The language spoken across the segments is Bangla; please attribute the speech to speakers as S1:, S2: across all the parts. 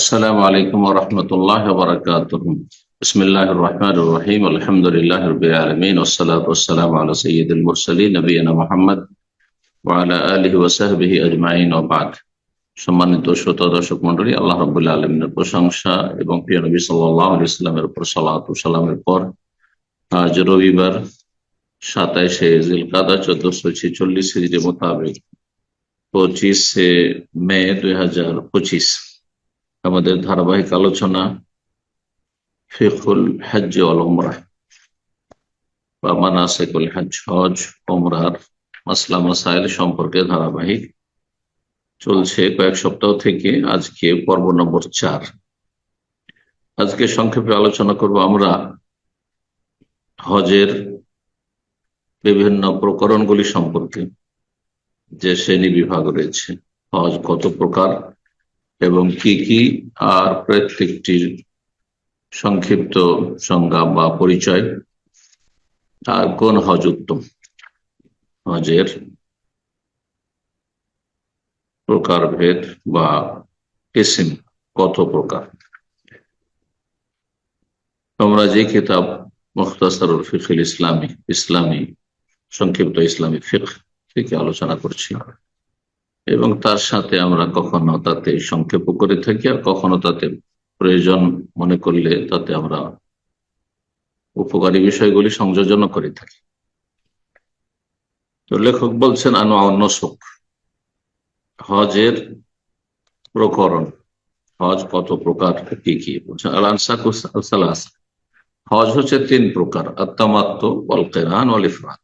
S1: السلام عليكم ورحمة الله وبركاته بسم الله الرحمن الرحيم الحمد لله رب العالمين والصلاة والسلام على سيد المرسلين نبينا محمد وعلى آله وصحبه أجمعين وبعد সম্মানিত শ্রোতা দর্শক মন্ডলী আল্লাহ রবুল্লাহ আলমিনের প্রশংসা এবং প্রিয় নবী সাল্লাহ ইসলামের উপর সালাত সালামের পর আজ রবিবার সাতাইশে জিলকাদা চোদ্দশো ছেচল্লিশ হিজড়ি মোতাবেক পঁচিশে মে দুই হাজার পঁচিশ আমাদের ধারাবাহিক আলোচনা ফিকুল হজ অলমরা বা মানাসেকুল হজ ওমরার সম্পর্কে ধারাবাহিক চলছে কয়েক সপ্তাহ থেকে আজকে পর্ব নম্বর চার। আজকে সংক্ষেপে আলোচনা করব আমরা হজের বিভিন্ন প্রকরণগুলি সম্পর্কে, যে শ্রেণি বিভাগ রয়েছে, হজ কত প্রকার এবং কি কি আর প্রত্যেকটির সংক্ষিপ্ত সংজ্ঞা বা পরিচয় আর কোন হজ উত্তম? হজের প্রকারভেদ বা কিসিম কত প্রকার? তোমরা যে কিতাব মুখতাসারুল ফিকিল ইসলামী ইসলামী, সংক্ষিপ্ত ইসলামী ফিক থেকে আলোচনা করছি। এবং তার সাথে আমরা কখনো তাতে সংক্ষেপ করে থাকি আর কখনো তাতে প্রয়োজন মনে করলে তাতে আমরা উপকারী বিষয়গুলি সংযোজন করে থাকি। তো লেখক বলছেন অন্য শোক হজের প্রকরণ, হজ কত প্রকার, কি কি? হজ হচ্ছে তিন প্রকার, আত্মামাত্ম অল কেরান অল ইফরাত।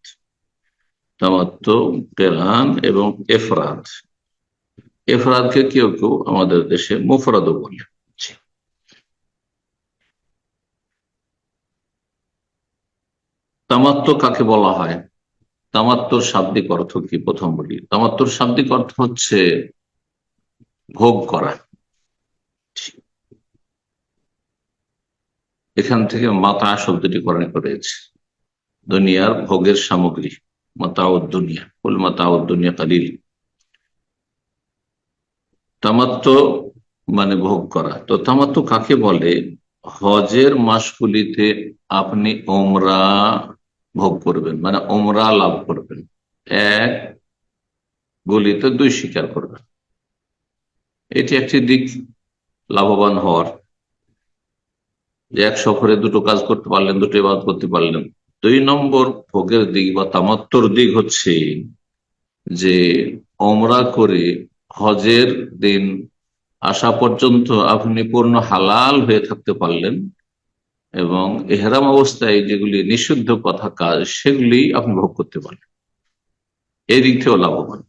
S1: তামাত্ম কেরান এবং এফরাত। এফরাদকে কেউ কেউ আমাদের দেশে মুফরাদও বলে তামাত্ম কাকে বলা হয়? তামাত্মর শাব্দিক অর্থ কি প্রথম বলি? তামাত্মর শাব্দিক অর্থ হচ্ছে ভোগ করা। এখান থেকে মাতা শব্দটি কোরআনে করেছে দুনিয়ার ভোগের সামগ্রী মাতাউদ্দুনিয়া কুল দুনিয়া কালিল। তামাত্ম মানে ভোগ করা। তো তামাত্ম কাকে বলে? হজের মাসগুলিতে আপনি ওমরা ভোগ করবেন মানে ওমরা লাভ করবেন। এক, গুলিতে দুই স্বীকার করবেন। এটি একটি দিক লাভবান হওয়ার। যে এক সফরে দুটো কাজ করতে পারলেন, দুটো বাদ করতে পারলেন। দুই নম্বর ভোগের দিক বা তামাত্তর দিক হচ্ছে যে অমরা করে হজের দিন আসা পর্যন্ত আপনি পূর্ণ হালাল হয়ে থাকতে পারলেন এবং এহরাম অবস্থায় যেগুলি নিষিদ্ধ কথা কাজ, সেগুলি আপনি ভোগ করতে পারলেন। এই দিক থেকেও লাভবান।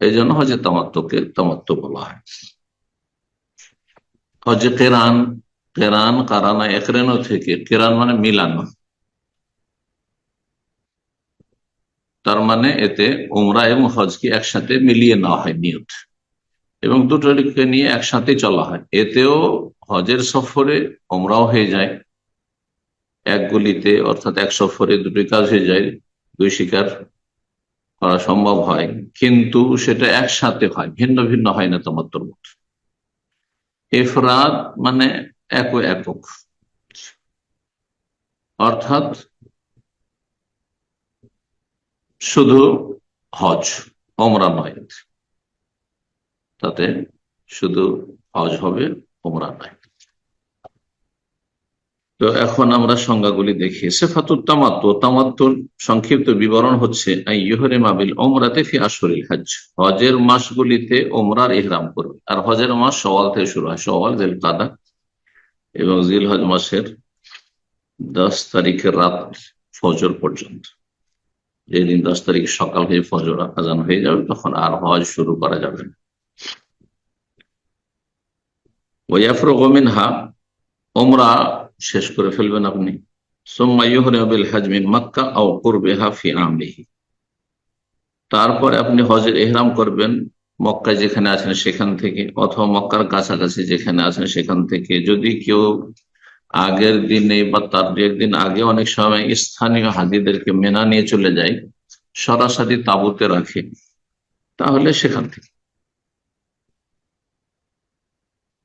S1: এই জন্য হজে তামাত্মকে তামাত্ম বলা হয়। হজে কেরান কেরান কারানা একরেনো থেকে, কেরান মানে মিলানো। তার মানে এতে উমরা এবং হজকে একসাথে মিলিয়ে নেওয়া হয় নিয়ত। এবং দুটোকে নিয়ে একসাথে চলা হয়। এতেও হজের সফরে ওমরাও হয়ে যায়। এক গুলিতে অর্থাৎ এক সফরে দুটোই কাজ হয়ে যায়, দুই শিকার করা সম্ভব হয়। কিন্তু সেটা একসাথে হয়, ভিন্ন ভিন্ন হয় না তোমার তোর মত। এফরাদ মানে এক একক। অর্থাৎ শুধু হজ ওমরা নয়। তাতে শুধু হজ হবে ওমরা নয়। তো এখন আমরা সংজ্ঞাগুলি দেখি। সেফাতুর তামাত্ম তামাত্মর সংক্ষিপ্ত বিবরণ হচ্ছে ইহরে মাবিল ওমরাতে ফি আসরিল হজ হজের মাসগুলিতে ওমরার ইহরাম করবে আর হজের মাস সওয়াল থেকে শুরু হয়, সওয়াল জেল কাদা এবং জিল হজ মাসের দশ তারিখের রাত ফজর পর্যন্ত। যেদিন দশ তারিখ সকাল হয়ে ফজর আজান হয়ে যাবে, তখন আর হজ শুরু করা যাবে না। ওয়াফরগমিন হা ওমরা শেষ করে ফেলবেন আপনি। তারপরে আপনি হজের এহরাম করবেন, মক্কায় যেখানে আছেন সেখান থেকে, অথবা মক্কার কাছাকাছি যেখানে আছেন সেখান থেকে। যদি কেউ আগের দিনে বা তার দু একদিন আগে অনেক সময় স্থানীয় হাজিদেরকে মেনা নিয়ে চলে যায় সরাসরি তাবুতে রাখে। তাহলে সেখান থেকে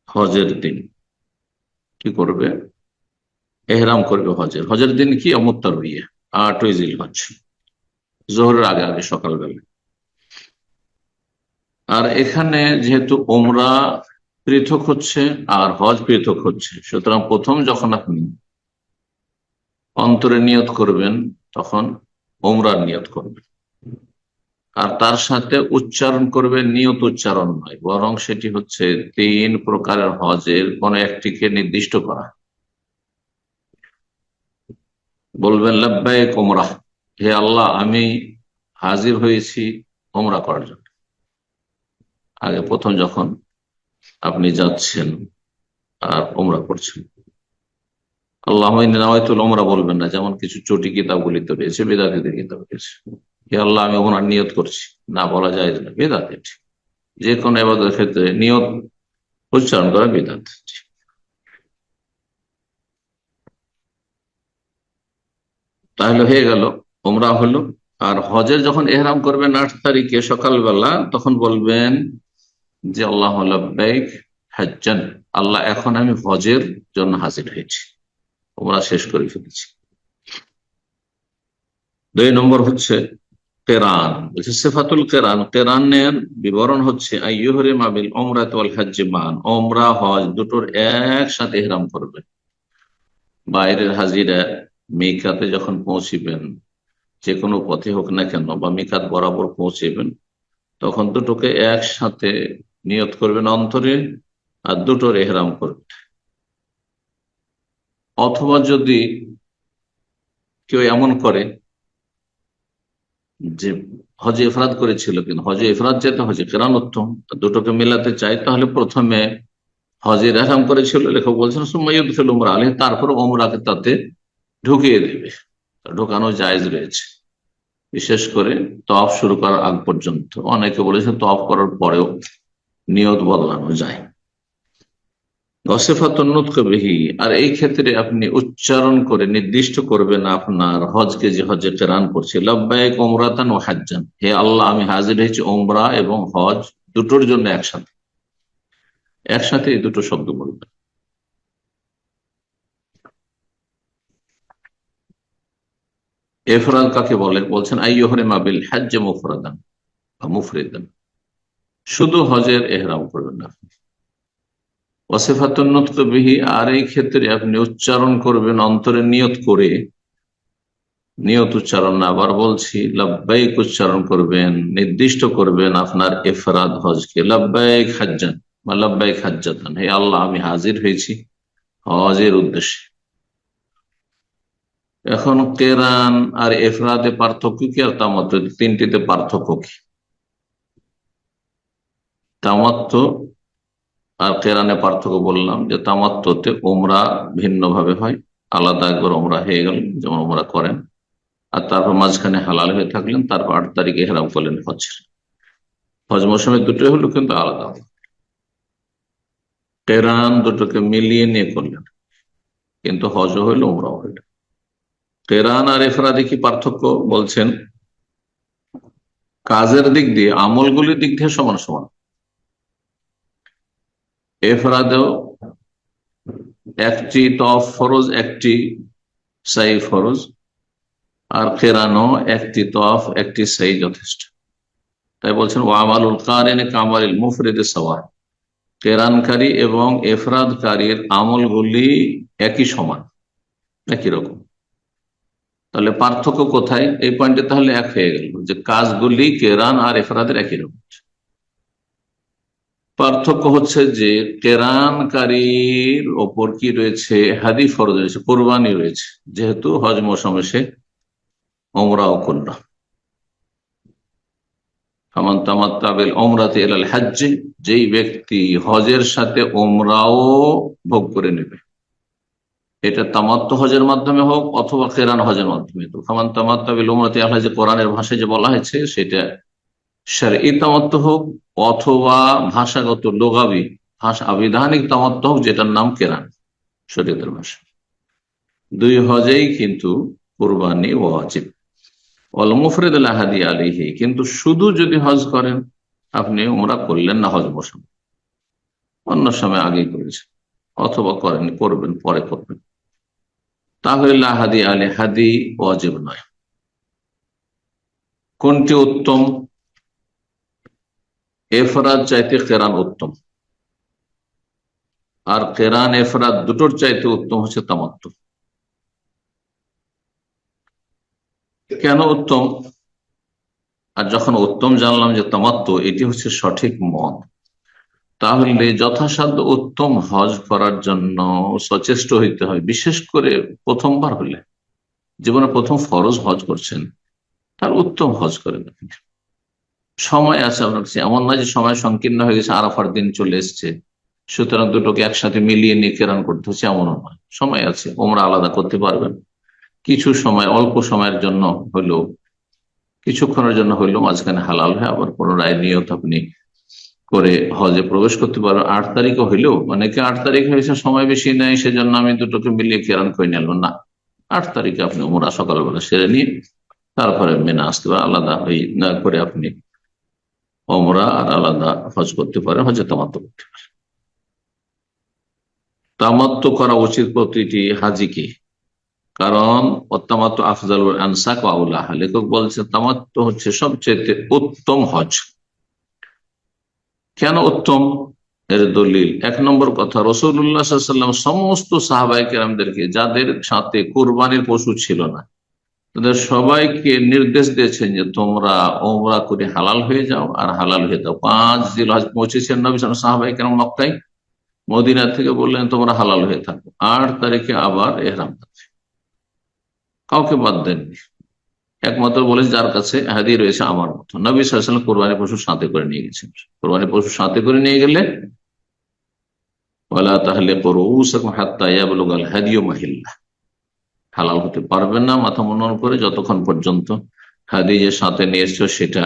S1: হজের দিন কি করবে? এহরাম করবে হজের। হজের দিন কি? অমুত্তর হইয়ে আটই জিল হচ্ছে জোহরের আগে আগে সকালবেলা। আর এখানে যেহেতু ওমরা পৃথক হচ্ছে আর হজ পৃথক হচ্ছে। সুতরাং প্রথম যখন আপনি অন্তরে নিয়ত করবেন, তখন ওমরার নিয়ত করবেন। আর তার সাথে উচ্চারণ করবে নিয়ত উচ্চারণ নয়, বরং সেটি হচ্ছে তিন প্রকারের হজের কোন একটিকে নির্দিষ্ট করা। বলবেন লব্বাই কোমরা হে আল্লাহ, আমি হাজির হয়েছি ওমরা করার জন্য। আগে প্রথম যখন আপনি যাচ্ছেন আর ওমরা করছেন। আল্লাহ ওমরা বলবেন না, যেমন কিছু চটি কিতাবগুলিতে রয়েছে, বেদাতিদের কিতাব রয়েছে। হে আল্লাহ, আমি ওমরার নিয়ত করছি। না বলা যায় না, বেদাত যে কোনো এবাদের ক্ষেত্রে নিয়ত উচ্চারণ করা বেদাত তাহলে হয়ে গেল ওমরা হলো। আর হজের যখন এহরাম করবেন আট তারিখে সকালবেলা, তখন বলবেন যে আল্লাহ হাজ্জান। আল্লাহ এখন আমি হজের জন্য হাজির হয়েছি। ওমরা শেষ করে ফেলেছি। দুই নম্বর হচ্ছে কেরান। বলছে সেফাতুল কেরান। কেরানের বিবরণ হচ্ছে একসাথে হেরাম করবে। বাইরের হাজিরা মেকাতে যখন পৌঁছিবেন, যে কোনো পথে হোক না কেন, বা মিকাত বরাবর পৌঁছিবেন, তখন দুটোকে একসাথে নিয়ত করবেন অন্তরে আর দুটোর এহরাম করবেন। অথবা যদি কেউ এমন করে যে হজে ইফরাদ করেছিল কিন্তু হজে ইফরাদ যেতে হজে কেরান উত্তম দুটোকে মেলাতে চাই তাহলে প্রথমে হজের এহরাম করেছিল, লেখক বলছেন সুমাইয়ুদ ফিল উমরা আলী তারপর ওমরাকে তাতে ঢুকিয়ে দেবে। ঢোকানো জায়জ রয়েছে। বিশেষ করে তফ শুরু করার আগ পর্যন্ত। অনেকে বলেছে তফ করার পরেও নিয়ত বদলানো যায়। আর এই ক্ষেত্রে আপনি উচ্চারণ করে নির্দিষ্ট করবেন আপনার হজকে যে হজে টেরান করছে। লব্বায়ক ও হে আল্লাহ, আমি হাজির হয়েছি ওমরা এবং হজ দুটোর জন্য একসাথে। একসাথে এই দুটো শব্দ বলবেন। এফরাদ কাকে বলে? বলছেন আইয়হরে মাবিল হাজ্জে মুফরাদান বা মুফরিদান। শুধু হজের এহরাম করবেন না। বিহি, আর এই ক্ষেত্রে আপনি উচ্চারণ করবেন, অন্তরে নিয়ত করে। নিয়ত উচ্চারণ আবার বলছি লাভবাইক উচ্চারণ করবেন, নির্দিষ্ট করবেন আপনার এফরাদ হজকে। লাভবাইক হাজ্জান, বা লাভবাইক হাজ্জাতান। হে আল্লাহ, আমি হাজির হয়েছি হজের উদ্দেশ্যে। এখন কেরান আর এফরাদে পার্থক্য কি আর তামাত্ম তিনটিতে পার্থক্য কি? তামাত্ম আর কেরানে পার্থক্য বললাম যে তামাত্মতে ওমরা ভিন্নভাবে হয়, আলাদা একবার ওমরা হয়ে গেল, যেমন ওমরা করেন। আর তারপর মাঝখানে হালাল হয়ে থাকলেন, তারপর আট তারিখে হেরাম করলেন হজ হজ মৌসুমে দুটোই হলো কিন্তু আলাদা। কেরান দুটোকে মিলিয়ে নিয়ে করলেন, কিন্তু হজ হইল ওমরাও হইল। কেরান আর এফরাদি কি পার্থক্য বলছেন? কাজের দিক দিয়ে, আমলগুলির দিক দিয়ে সমান সমান। এফরাদেও একটি তফ ফরজ, একটি সাই ফরজ, আর কেরানো একটি তফ, একটি সাই যথেষ্ট। তাই বলছেন ওয়ামালুল কারিন কামারিল মুফরিদে সওয়ার। কেরানকারী এবং এফরাদকারীর আমলগুলি একই সমান, একই রকম। তাহলে পার্থক্য কোথায়? এই পয়েন্টে তাহলে এক হয়ে গেল যে কাজগুলি কেরান আর এফরাদের একই রকম। পার্থক্য হচ্ছে যে কেরানকারীর ওপর কি রয়েছে? হাদি ফরজ রয়েছে, কোরবানি রয়েছে। যেহেতু হজ মৌসুমে সে ওমরাও হাজ্জে, যেই ব্যক্তি হজের সাথে ওমরাও ভোগ করে নেবে। এটা তামাত্ম হজের মাধ্যমে হোক অথবা কেরান হজের মাধ্যমে তো ফামান তামাত্তাবিল ওমরাতে আল্লাহ যে কোরআনের ভাষায় যে বলা হয়েছে, সেটা সার এই তামাত্ম হোক অথবা ভাষাগত লোগাবি, ভাষা আবিধানিক তামাত্ম হোক যেটার নাম কেরান, শরীয়তের ভাষা। দুই হজেই কিন্তু কোরবানি ও অজিব অল মুফরেদ আহাদি আলিহি কিন্তু শুধু যদি হজ করেন, আপনি ওমরা করলেন না, হজ মৌসুম অন্য সময় আগেই করেছেন, অথবা করেনি, করবেন, পরে করবেন। তাহলে হাদি আলে, হাদি অজেব নয়। কোনটি উত্তম? এফরাজ চাইতে কেরান উত্তম। আর কেরান, এফরাদ দুটোর চাইতে উত্তম হচ্ছে তামাত্ম কেন উত্তম? আর যখন উত্তম জানলাম যে তামাত্ম এটি হচ্ছে সঠিক মত। তাহলে যথাসাধ্য উত্তম হজ করার জন্য সচেষ্ট হইতে হয়, বিশেষ করে প্রথমবার হলে। জীবনে প্রথম ফরজ হজ করছেন, তার উত্তম হজ করেন সময় আছে আপনার কাছে। এমন নয় যে সময় সংকীর্ণ হয়ে গেছে, আরাফার দিন চলে এসছে। সুতরাং দুটোকে একসাথে মিলিয়ে নিয়ে কেরান করতে হচ্ছে, এমনও নয়। সময় আছে, ওমরা আলাদা করতে পারবেন। কিছু সময়, অল্প সময়ের জন্য হলেও, কিছুক্ষণের জন্য হইলেও মাঝখানে হালাল হয়, আবার পুনরায় নিয়ত আপনি করে হজে প্রবেশ করতে পারবেন আট তারিখও হইলেও অনেকে আট তারিখ হয়েছে, সময় বেশি নেই, সেজন্য আমি দুটোকে মিলিয়ে কেরান করে নিলাম। না, আট তারিখে আপনি ওমরা সকালবেলা সেরে নিয়ে তারপরে মেনে আসতে পারেন। আলাদা হয়ে না করে আপনি ওমরা আর আলাদা হজ করতে পারেন হজে তামাত্ম করতে পারেন তামাত্ম করা উচিত প্রতিটি হাজিকে। কারণ অত্তামাত্ম আফজাল আনসাক আউল্লাহ লেখক বলছে তামাত্ম হচ্ছে সবচেয়ে উত্তম হজ। কেন উত্তম? এর দলিল, এক নম্বর কথা রসুল্লাহাম সমস্ত সাহাবাহিক যাদের সাথে কোরবানির পশু ছিল না তাদের সবাইকে নির্দেশ দিয়েছেন যে তোমরা ওমরা করে হালাল হয়ে যাও, আর হালাল হয়ে যাও। পাঁচ জিল হজ পৌঁছেছেন নবী সাহাবাহিক রাম মক্কাই মদিনা থেকে বললেন, তোমরা হালাল হয়ে থাকো। আট তারিখে আবার এহরাম কাউকে বাদ দেননি। একমাত্র বলে যার কাছে হাদি রয়েছে আমার মতো। নবী সাল্লাম কোরবানি পশু সাথে করে নিয়ে গেছেন। কোরবানি পশু সাথে করে নিয়ে গেলে বলা তাহলে হাদিও মাহিল্লা হালাল হতে পারবেন না মাথা মনন করে যতক্ষণ পর্যন্ত হাদি যে সাথে নিয়ে এসছো সেটা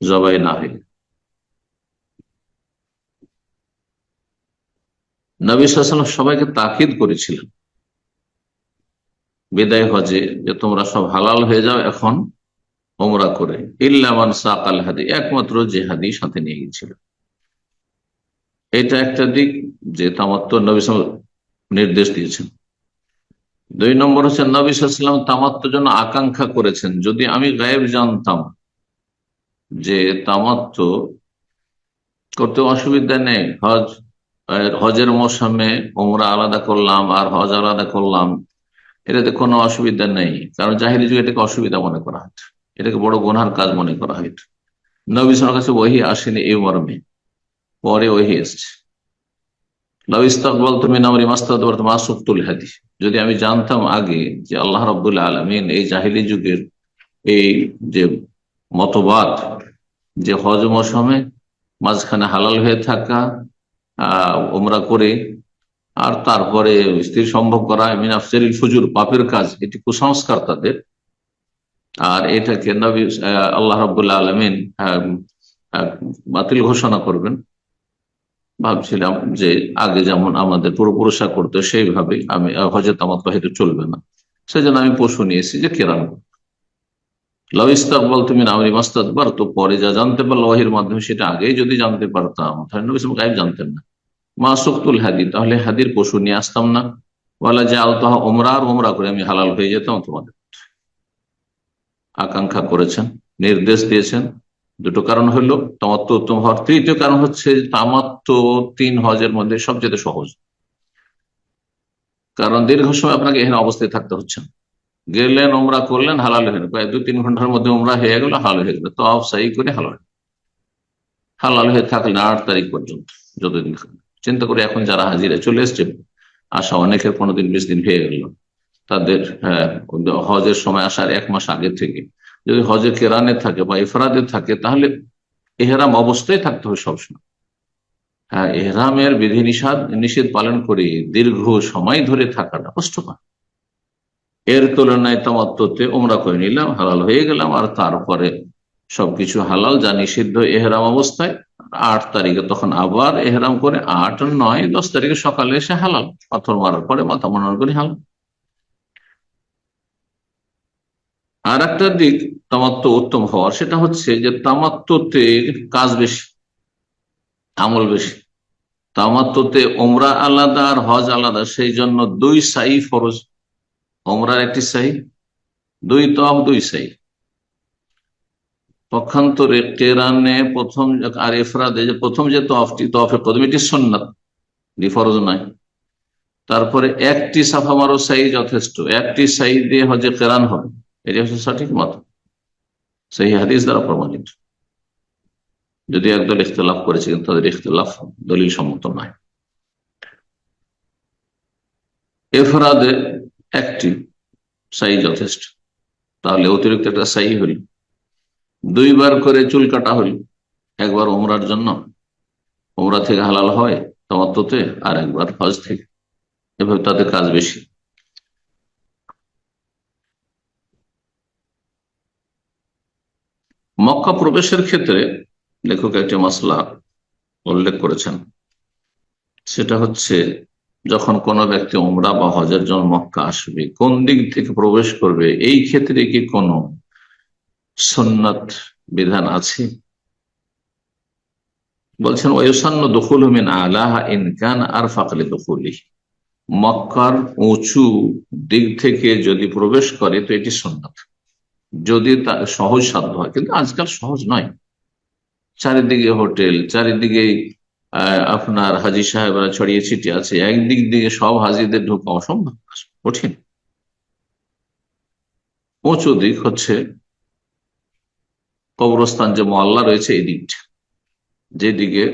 S1: জবাই না হইলে নবী সাল্লাম সবাইকে তাকিদ করেছিলেন। বিদায় হজে যে তোমরা সব হালাল হয়ে যাও, এখন ওমরা করে। ইল্লামান সাকাল হাদি একমাত্র যে হাদি সাথে নিয়ে গেছিল এটা একটা দিক যে তামাত্ম নবী নির্দেশ দিয়েছেন। দুই নম্বর হচ্ছে নবী সাল্লাম তামাত্ম জন্য আকাঙ্ক্ষা করেছেন। যদি আমি গায়েব জানতাম যে তামাত্ম করতে অসুবিধা নেই, হজ হজের মৌসুমে ওমরা আলাদা করলাম আর হজ আলাদা করলাম, এটাতে কোনো অসুবিধা নেই। কারণ জাহিরি যুগে এটাকে অসুবিধা মনে করা হয়। এটাকে বড় গোনার কাজ মনে করা হয়। নবী সালার কাছে ওহি আসেনি এই মর্মে। পরে ওহি এসছে লবিস্তাকবল তুমি নামরি মাস্তাদ মাসুকতুল হাদি যদি আমি জানতাম আগে যে আল্লাহ রবুল্লা আলমিন এই জাহিলি যুগের এই যে মতবাদ, যে হজ মৌসুমে মাঝখানে হালাল হয়ে থাকা আহ ওমরা করে, আর তারপরে স্ত্রী সম্ভব করা মিনাফসের ফুজুর পাপের কাজ, এটি কুসংস্কার তাদের। আর এটাকে নবী আল্লাহ রবুল্লাহ আলমিন বাতিল ঘোষণা করবেন। ভাবছিলাম যে আগে যেমন আমাদের পূর্বপুরুষা করতো সেইভাবে আমি হজরত আমার বাহিরে চলবে না। সেজন্য আমি পশু নিয়েছি যে কেরান লাউ ইস্তাকবল তুমি নামরি মাস্তাদবার তো পরে যা জানতে পারল ওয়াহির মাধ্যমে সেটা আগেই যদি জানতে পারতাম, তাহলে নবী গায়েব জানতেন না। মাসুকতুল হাদি, তাহলে হাদির পশু নিয়ে আসতাম না। বলা যে আলতাহা ওমরা আর ওমরা করে আমি হালাল হয়ে যেতাম তোমাদের। আকাঙ্ক্ষা করেছেন, নির্দেশ দিয়েছেন। দুটো কারণ হলো তামাত্ম উত্তম হওয়ার তৃতীয় কারণ হচ্ছে তামাত্ম তিন হজের মধ্যে সবচেয়ে সহজ। কারণ দীর্ঘ সময় আপনাকে এখানে অবস্থায় থাকতে হচ্ছে গেলেন ওমরা করলেন হালাল হয়ে প্রায় দু তিন ঘণ্টার মধ্যে ওমরা হয়ে গেল হালাল হয়ে গেল। তো সাই করে হালাল। হালাল হয়ে থাকলেন আট তারিখ পর্যন্ত যতদিন চিন্তা করে এখন যারা হাজিরা চলে এসছে আসা অনেকের পনেরো দিন বিশ দিন হয়ে গেল। তাদের হ্যাঁ, হজের সময় আসার এক মাস আগে থেকে যদি হজে কেরানে থাকে বা ইফরাদে থাকে, তাহলে এহরাম অবস্থায় থাকতে হবে সবসময়। হ্যাঁ এহরামের বিধি নিষেধ নিষেধ পালন করে দীর্ঘ সময় ধরে থাকাটা কষ্টকর। এর তুলনায় তামাত্মতে ওমরা করে নিলাম, হালাল হয়ে গেলাম, আর তারপরে সবকিছু হালাল যা নিষিদ্ধ এহরাম অবস্থায়, আট তারিখে তখন আবার এহরাম করে আট, নয়, দশ তারিখে সকালে এসে হালাল, পাথর মারার পরে মাথা মনার করে হালাল। আর একটা দিক তামাত্ম উত্তম হওয়ার, সেটা হচ্ছে যে তামাত্মতে কাজ বেশি, আমল বেশি। তামাত্মতে ওমরা আলাদা আর হজ আলাদা সেই জন্য দুই সাই ফরজ। ওমরার একটি সাই, দুই তফ দুই সাই। পক্ষান্তরে কেরানে প্রথম আর এফরাদে যে প্রথম যে তফটি তফে প্রথম এটি সন্ন্যত ফরজ নয়। তারপরে একটি সাফা মারো সাই যথেষ্ট, একটি সাই দিয়ে হজে কেরান হবে। এটি হচ্ছে সঠিক মত। সেই হাদিস দ্বারা প্রমাণিত। যদি একদল ইখতলাফ করেছে, কিন্তু তাদের ইখতলাফ দলিল সম্মত নয়। এফরাদে একটি সাই যথেষ্ট। তাহলে অতিরিক্ত একটা সাই হইল দুইবার করে চুল কাটা হইল একবার ওমরার জন্য। ওমরা থেকে হালাল হয় তমাত্মতে আর একবার হজ থেকে। এভাবে তাদের কাজ বেশি। মক্কা প্রবেশের ক্ষেত্রে লেখক একটি মশলা উল্লেখ করেছেন। সেটা হচ্ছে, যখন কোনো ব্যক্তি উমরা বা হজের জন্য মক্কা আসবে, কোন দিক থেকে প্রবেশ করবে, এই ক্ষেত্রে কি কোনো সন্ন্যত বিধান আছে? বলছেন ওয়সান্ন দখুল হুমিন আলাহা ইনকান আর ফাকলে দখুলি মক্কার উঁচু দিক থেকে যদি প্রবেশ করে, তো এটি সন্ন্যত যদি তা সহজ সাধ্য হয়, কিন্তু আজকাল সহজ নয়। চারিদিকে হোটেল চারিদিকে আপনার হাজি সাহেবরা ছড়িয়ে ছিটিয়ে আছে। একদিক দিকে সব হাজিদের ঢোকা অসম্ভব, কঠিন। উঁচু দিক হচ্ছে কবরস্থান যে মহল্লা রয়েছে, এই দিকটা। যেদিকে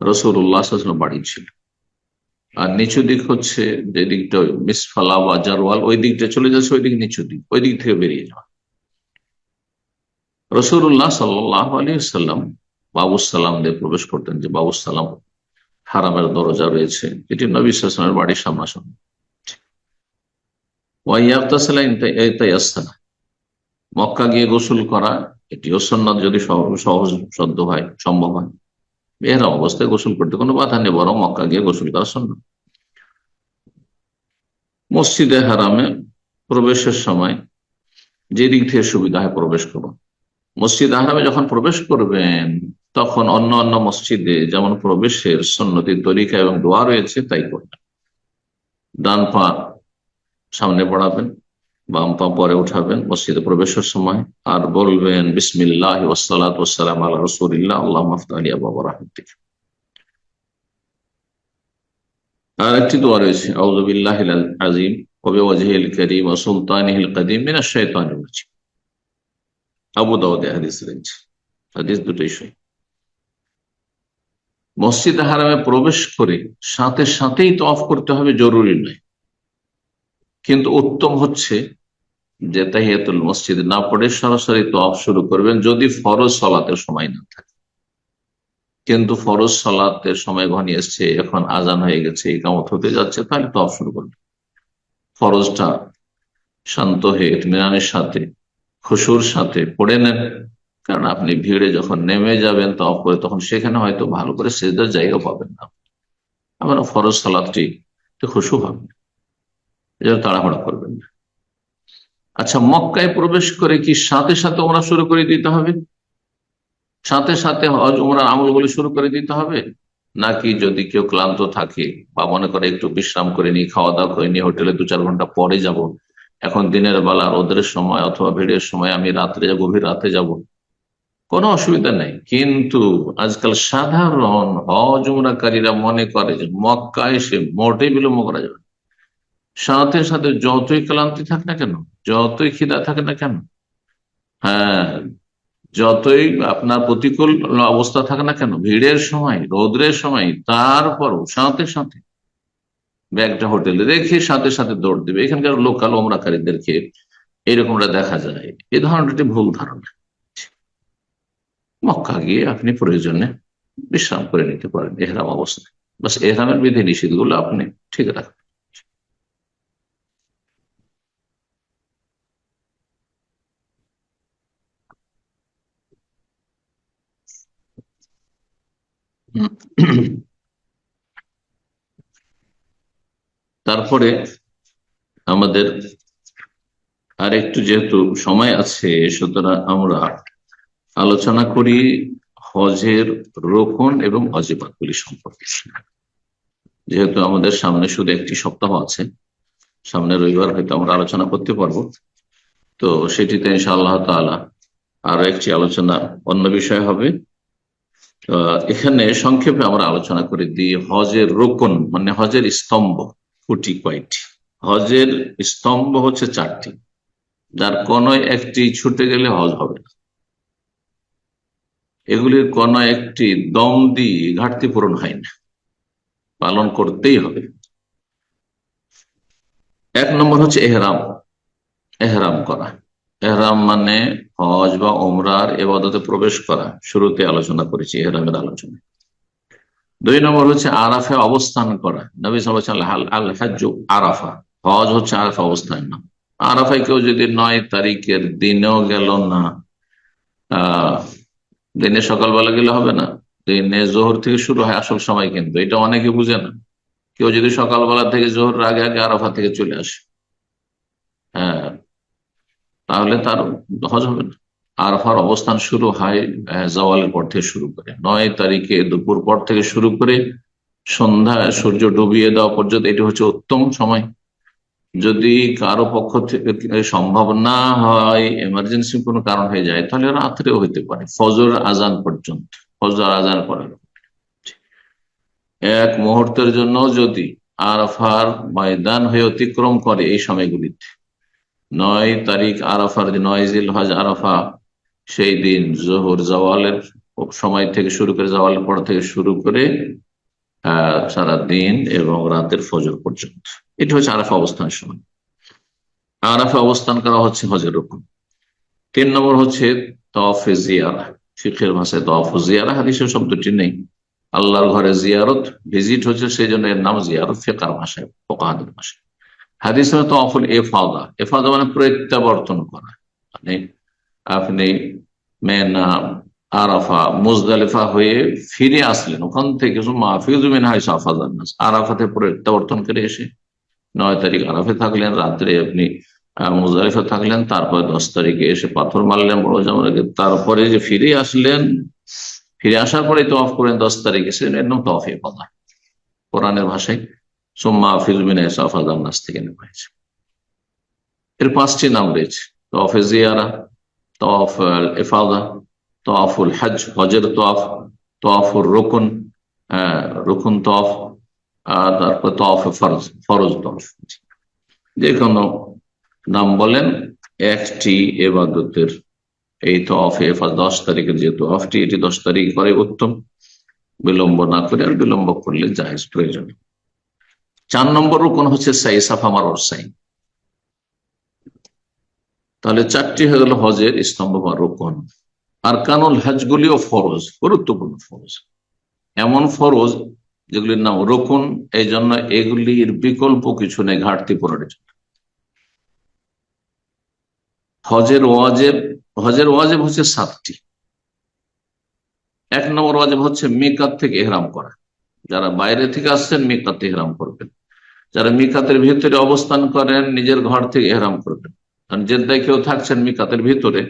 S1: রসুল্লাহ বাড়ি ছিল। আর নিচু দিক হচ্ছে যে দিকটা মিসফালা বা জারওয়াল, ওই দিকটা চলে যাচ্ছে, ওই দিক নিচু দিক, ওই দিক থেকে বেরিয়ে যাওয়া। রসুল্লাহ সাল্লাহ আলী সাল্লাম বাবুসাল্লাম দিয়ে প্রবেশ করতেন যে বাবুসাল্লাম হারামের দরজা রয়েছে। এটি নবী সালামের বাড়ির সামনাসামনি। মক্কা গিয়ে গোসল করা এটি সন্ন্যত যদি সহজ, সদ্য হয়, সম্ভব হয়। এরম অবস্থায় গোসল করতে কোনো বাধা নেই, বরং মক্কা গিয়ে গোসল করা সন্ন্যত মসজিদে হারামে প্রবেশের সময় যে দিক থেকে সুবিধা হয় প্রবেশ করুন মসজিদ আহরামে যখন প্রবেশ করবেন, তখন অন্য অন্য মসজিদে যেমন প্রবেশের সন্ন্যতির তরিকা এবং দোয়া রয়েছে, তাই করবেন। ডান পা সামনে বাড়াবেন বাম পা পরে উঠাবেন মসজিদে প্রবেশের সময় আর বলবেন, বিসমিল্লাহ ওসালাত ওসালাম আল্লাহ রসুল্লাহ আল্লাহ মাফতালিয়া বাবা রাহমতিক। আর একটি দোয়া রয়েছে আউজবিল্লাহ আজিম কবে ওয়াজহিল করিম ও সুলতানিহিল কদিম মিনা শৈতান আবু দাউদে হাদিস রয়েছে হাদিস দুটোই সই মসজিদ হারামে প্রবেশ করে সাথে সাথেই তো অফ করতে হবে, জরুরি নয়। কিন্তু উত্তম হচ্ছে যে তাহিয়াতুল মসজিদ না পড়ে সরাসরি তো অফ শুরু করবেন যদি ফরজ সলাতের সময় না থাকে। কিন্তু ফরজ সলাতের সময় ঘনিয়ে এসছে, এখন আজান হয়ে গেছে কামত হতে যাচ্ছে, তাহলে তো অফ শুরু করবে ফরজটা শান্ত হয়ে, ইতমিনানের সাথে খুশুর সাথে পড়ে নেন। কারণ আপনি ভিড়ে যখন নেমে যাবেন তো অফ করে, তখন সেখানে হয়তো ভালো করে সেজদার জায়গা পাবেন না। আমরা ফরজ সালাদটি খুশু হবে এজন্য তাড়াহুড়া করবেন না। আচ্ছা মক্কায় প্রবেশ করে কি সাথে সাথে ওমরা শুরু করে দিতে হবে? সাথে সাথে হজ ওমরা আমলগুলি শুরু করে দিতে হবে? নাকি যদি কেউ ক্লান্ত থাকে বা মনে করে একটু বিশ্রাম করে নি খাওয়া দাওয়া করে নি হোটেলে দু চার ঘণ্টা পরে যাব এখন দিনের বেলা, রোদের সময় অথবা ভিড়ের সময় আমি রাত্রে গভীর রাতে যাব। কোনো অসুবিধা নেই। কিন্তু আজকাল সাধারণ হজ উমরাকারীরা মনে করে যে মক্কা এসে মোটেই বিলম্ব করা যাবে সাথে সাথে যতই ক্লান্তি থাক না কেন, যতই খিদা থাকে না কেন হ্যাঁ যতই আপনার প্রতিকূল অবস্থা থাকে না কেন, ভিড়ের সময় রোদ্রের সময়, তারপরও সাথে সাথে ব্যাগটা হোটেলে রেখে সাথে সাথে দৌড় দেবে। এখানকার লোকাল ওমরাকারীদেরকে এরকমটা দেখা যায়। এ ধরনের ভুল ধারণা। মক্কা গিয়ে আপনি প্রয়োজনে বিশ্রাম করে নিতে পারেন। এহরাম অবস্থায় বাস এহরামের বিধি নিষেধগুলো আপনি ঠিক রাখবেন। তারপরে আমাদের আর একটু যেহেতু সময় আছে, সুতরাং আমরা আলোচনা করি হজের রোপণ এবং অজেবাতগুলি সম্পর্কে। যেহেতু আমাদের সামনে শুধু একটি সপ্তাহ আছে, সামনে রবিবার হয়তো আমরা আলোচনা করতে পারব। তো সেটিতে ইনশাআল্লাহ তাআলা আরও একটি আলোচনা, অন্য বিষয় হবে। এখানে সংক্ষেপে আমরা আলোচনা করে দিই হজের রোকন মানে হজের স্তম্ভ। ফুটি কয়েকটি হজের স্তম্ভ হচ্ছে চারটি। যার কোন একটি ছুটে গেলে হজ হবে না। এগুলির কোন একটি দম দিয়ে ঘাটতি পূরণ হয় না। পালন করতেই হবে। এক নম্বর হচ্ছে এহরাম। এহরাম করা। এহরাম মানে হজ বা ওমরার এবাদতে প্রবেশ করা। শুরুতে আলোচনা করেছি এহরামের আলোচনা দুই নম্বর হচ্ছে আরাফে অবস্থান করা। নবী হাজ আরাফা। হজ হচ্ছে আরাফা অবস্থান না আরাফায় কেউ যদি নয় তারিখের দিনেও গেল না দিনে সকালবেলা গেলে হবে না। দিনে জোহর থেকে শুরু হয় আসল সময় কিন্তু। এটা অনেকে বুঝে না। কেউ যদি সকালবেলা থেকে জোহর আগে আগে আরাফা থেকে চলে আসে হ্যাঁ তাহলে তার হজ হবে না। আরফার অবস্থান শুরু হয় জওয়ালের পর থেকে শুরু করে। নয় তারিখে দুপুর পর থেকে শুরু করে সন্ধ্যা সূর্য ডুবিয়ে দেওয়া পর্যন্ত এটি হচ্ছে উত্তম সময়। যদি কারও পক্ষ থেকে সম্ভব না হয় এমার্জেন্সি কোনো কারণ হয়ে যায়, তাহলে রাত্রেও হইতে পারে, ফজর আজান পর্যন্ত, ফজর আজান পড়ার এক মুহূর্তের জন্য যদি আরফার ময়দান হয়ে অতিক্রম করে এই সময়গুলিতে। নয় তারিখ আরাফার নয় জিল হজ আরাফা সেই দিন জোহর জওয়ালের সময় থেকে শুরু করে, জওয়ালের পর থেকে শুরু করে সারা দিন এবং রাতের ফজর পর্যন্ত। এটি হচ্ছে আরাফা অবস্থানের সময়। আরাফা অবস্থান করা হচ্ছে হজের রকম তিন নম্বর হচ্ছে তফে জিয়ারা। শিখের ভাষায় তফ জিয়ারা হাদিসের শব্দটি নেই। আল্লাহর ঘরে জিয়ারত, ভিজিট হচ্ছে সেই জন্য এর নাম জিয়ারত ফেকার ভাষায়, ফোকাহাদের ভাষায়। হাদিস তো অফুল এফাদা। এফাদা মানে প্রত্যাবর্তন করা। মানে আপনি মেনা আরাফা মুজদালিফা হয়ে ফিরে আসলেন। ওখান থেকে মাহফিজুমিন আরাফাতে প্রত্যাবর্তন করে এসে নয় তারিখ আরাফে থাকলেন, রাত্রে আপনি মুজদালিফা থাকলেন, তারপরে দশ তারিখে এসে পাথর মারলেন, বড় জামাকে তারপরে যে ফিরে আসলেন, ফিরে আসার পরে তো অফ করেন দশ তারিখে। সে এর নাম তফ এফাদা কোরআনের ভাষায়, সোম্মা ফিজমিন সাফাজান নাস থেকে নেওয়া হয়েছে। এর পাঁচটি নাম রয়েছে। তফ জিয়ারা তফ এফাদা তফুল হজ হজের তফ তফুর রকুন রকুন তফ তারপর তফ ফরজ ফরজ তফ যে কোনো নাম বলেন একটি এবাদতের এই তফ এফা দশ তারিখের যে তফটি এটি দশ তারিখ করে উত্তম। বিলম্ব না করে আর বিলম্ব করলে জাহেজ প্রয়োজন। চার নম্বর রোকন হচ্ছে সাই সাফা মারর সাই তাহলে চারটি হয়ে গেল হজের স্তম্ভ বা রোকন। আর কানুল হজগুলিও ফরজ, গুরুত্বপূর্ণ ফরজ। এমন ফরজ যেগুলির নাম রোকন এই জন্য এগুলির বিকল্প কিছু নেই, ঘাটতি পূরণের জন্য হজের ওয়াজেব হজের ওয়াজেব হচ্ছে সাতটি। এক নম্বর ওয়াজেব হচ্ছে মেকাত থেকে এহরাম করা। যারা বাইরে থেকে আসছেন মেকাতে এহরাম করবেন। যারা মিকাতের ভিতরে অবস্থান করেন, নিজের ঘর থেকে এহরাম করবেন। কারণ জেদ্দায় কেউ থাকছেন মিকাতের ভিতরে।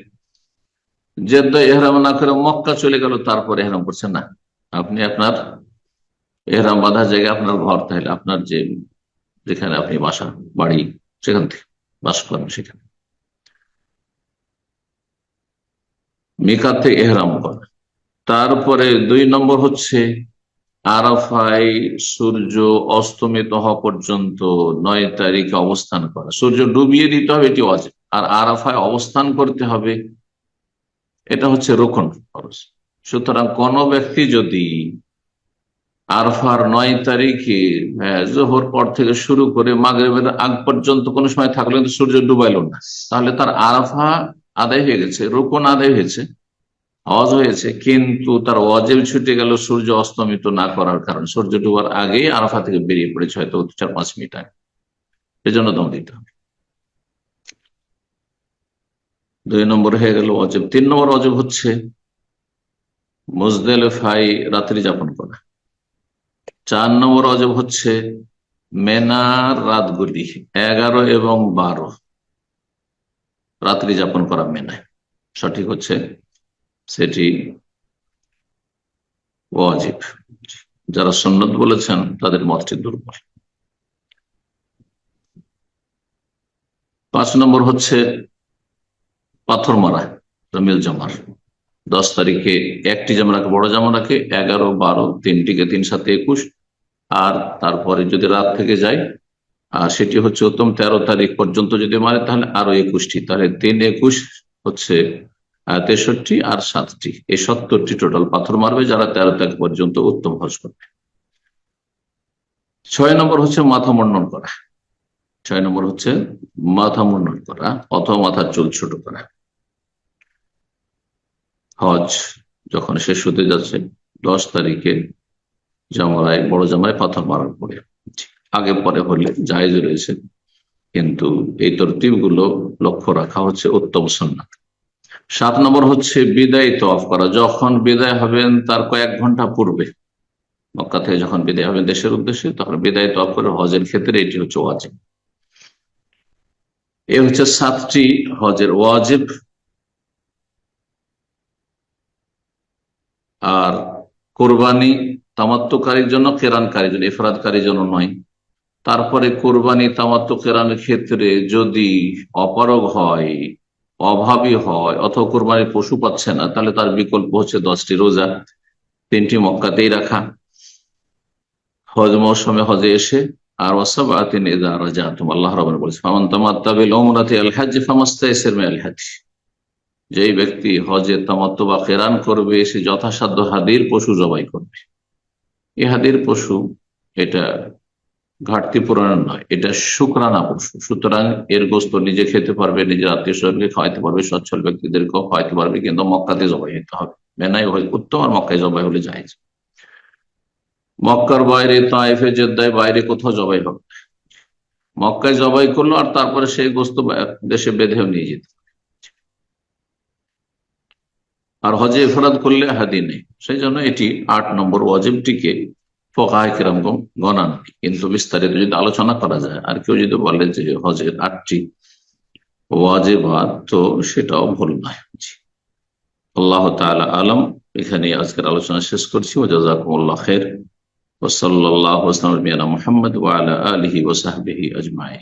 S1: জেদ্দায় এহরাম না করে মক্কা চলে গেল, তারপরে এহরাম করছেন না। আপনি আপনার এহরাম বাঁধা জায়গায় আপনার ঘর, তাহলে আপনার যে যেখানে আপনি বাসা, বাড়ি, সেখান থেকে বাস করেন সেখানে। মিকাত এহরাম করা। তারপরে দুই নম্বর হচ্ছে আরাফায় সূর্য অস্তমিত হওয়া পর্যন্ত নয় তারিখে অবস্থান করা। সূর্য ডুবিয়ে দিতে হবে এটি অজে আর আরাফায় অবস্থান করতে হবে, এটা হচ্ছে রোকন খরচ সুতরাং কোন ব্যক্তি যদি আরফার নয় তারিখে জোহর পর থেকে শুরু করে মাগরেবের আগ পর্যন্ত কোন সময় থাকলে কিন্তু সূর্য ডুবাইল না। তাহলে তার আরাফা আদায় হয়ে গেছে, রোকন আদায় হয়েছে। হজ হয়েছে, কিন্তু তার অজেব ছুটে গেল, সূর্য অস্তমিত না করার কারণে। সূর্য ডুবার আগেই আরাফা থেকে বেরিয়ে পড়েছে, হয়তো চার পাঁচ মিনিট আগে। এজন্য দম দিতে হবে। দুই নম্বর হয়ে গেল অজেব তিন নম্বর অজেব হচ্ছে মুজদেলেফাই রাত্রি যাপন করা। চার নম্বর অজব হচ্ছে মেনার রাতগুলি এগারো এবং বারো। রাত্রি যাপন করা মেনায়। সঠিক হচ্ছে সেটি ওয়াজিব। যারা সন্ন্যত বলেছেন, তাদের মতটি দুর্বল। পাঁচ নম্বর হচ্ছে পাথর মারা রমিল জামার। দশ তারিখে একটি জামা রাখে বড় জামা রাখে এগারো, বারো, তিনটিকে, তিন সাথে একুশ। আর তারপরে যদি রাত থেকে যায়, আর সেটি হচ্ছে উত্তম, তেরো তারিখ পর্যন্ত যদি মারে, তাহলে আরও একুশটি। তাহলে তিন, একুশ হচ্ছে তেষট্টি আর সাতটি। এই সত্তরটি টোটাল পাথর মারবে, যারা তেরো তারিখ পর্যন্ত উত্তম হজ করবে। ছয় নম্বর হচ্ছে মাথা মুন্ডন করা। ছয় নম্বর হচ্ছে মাথা মুন্ডন করা, অথবা মাথার চুল ছোট করা। হজ যখন শেষ হতে যাচ্ছে, দশ তারিখে জামারায় বড় জামায় পাথর মারার পরে। আগে পরে হলে জায়েজ রয়েছে, কিন্তু এই তরতিবগুলো লক্ষ্য রাখা হচ্ছে উত্তম সন্ন্যাত। সাত নম্বর হচ্ছে বিদায় তফ করা। যখন বিদায় হবেন, তার কয়েক ঘণ্টা পূর্বে মক্কা থেকে যখন বিদায় হবেন দেশের উদ্দেশ্যে, তখন বিদায় তফ করে হজের ক্ষেত্রে এটি হচ্ছে ওয়াজিব। এ হচ্ছে সাতটি হজের ওয়াজিব। আর কোরবানি তামাত্মকারীর জন্য, কেরানকারীর জন্য ইফরাদকারীর জন্য নয়। তারপরে কোরবানি তামাত্ম কেরানের ক্ষেত্রে যদি অপারগ হয় অভাবী হয়, অথবা কোরবানির পশু পাচ্ছে না, তাহলে তার বিকল্প হচ্ছে দশটি রোজা, তিনটি মক্কাতেই রাখা। হজ মৌসুমে হজে এসে, আর ওসব আতিন আল্লাহ রবেন বলেছে ফামান যেই ব্যক্তি হজে তামাত্ম বা কেরান করবে, সে যথাসাধ্য হাদির পশু জবাই করবে। এ হাদির পশু, এটা ঘাটতি পূরণের নয়, এটা শুক্রানা পশু সুতরাং এর গোস্ত নিজে খেতে পারবে, নিজের আত্মীয় স্বজনকে খাওয়াইতে পারবে, সচ্ছল ব্যক্তিদেরকেও খাওয়াইতে পারবে, কিন্তু মক্কাতে জবাই হতে হবে। মেনাই হয় উত্তম আর মক্কায় জবাই হলে যায় মক্কার বাইরে তাইফে, জেদ্দায় বাইরে কোথাও জবাই হবে মক্কায় জবাই করল আর তারপরে সেই গোস্ত দেশে বেঁধেও নিয়ে যেত। আর হজে ইফরাদ করলে হাদি নেই। সেই জন্য এটি আট নম্বর ওয়াজিবটিকে কীরকম গণান কিন্তু বিস্তারিত যদি আলোচনা করা যায়, আর কেউ যদি বলে যে হজের আটটি ওয়াজিবাত, তো সেটাও ভুল নয়। আল্লাহ তালা আলম এখানে আজকের আলোচনা শেষ করছি। ও জাজাকুমুল্লাহ খের ওসল্লাহ মোহাম্মদ ওয়ালা আলহি ওসাহবিহি আজমাই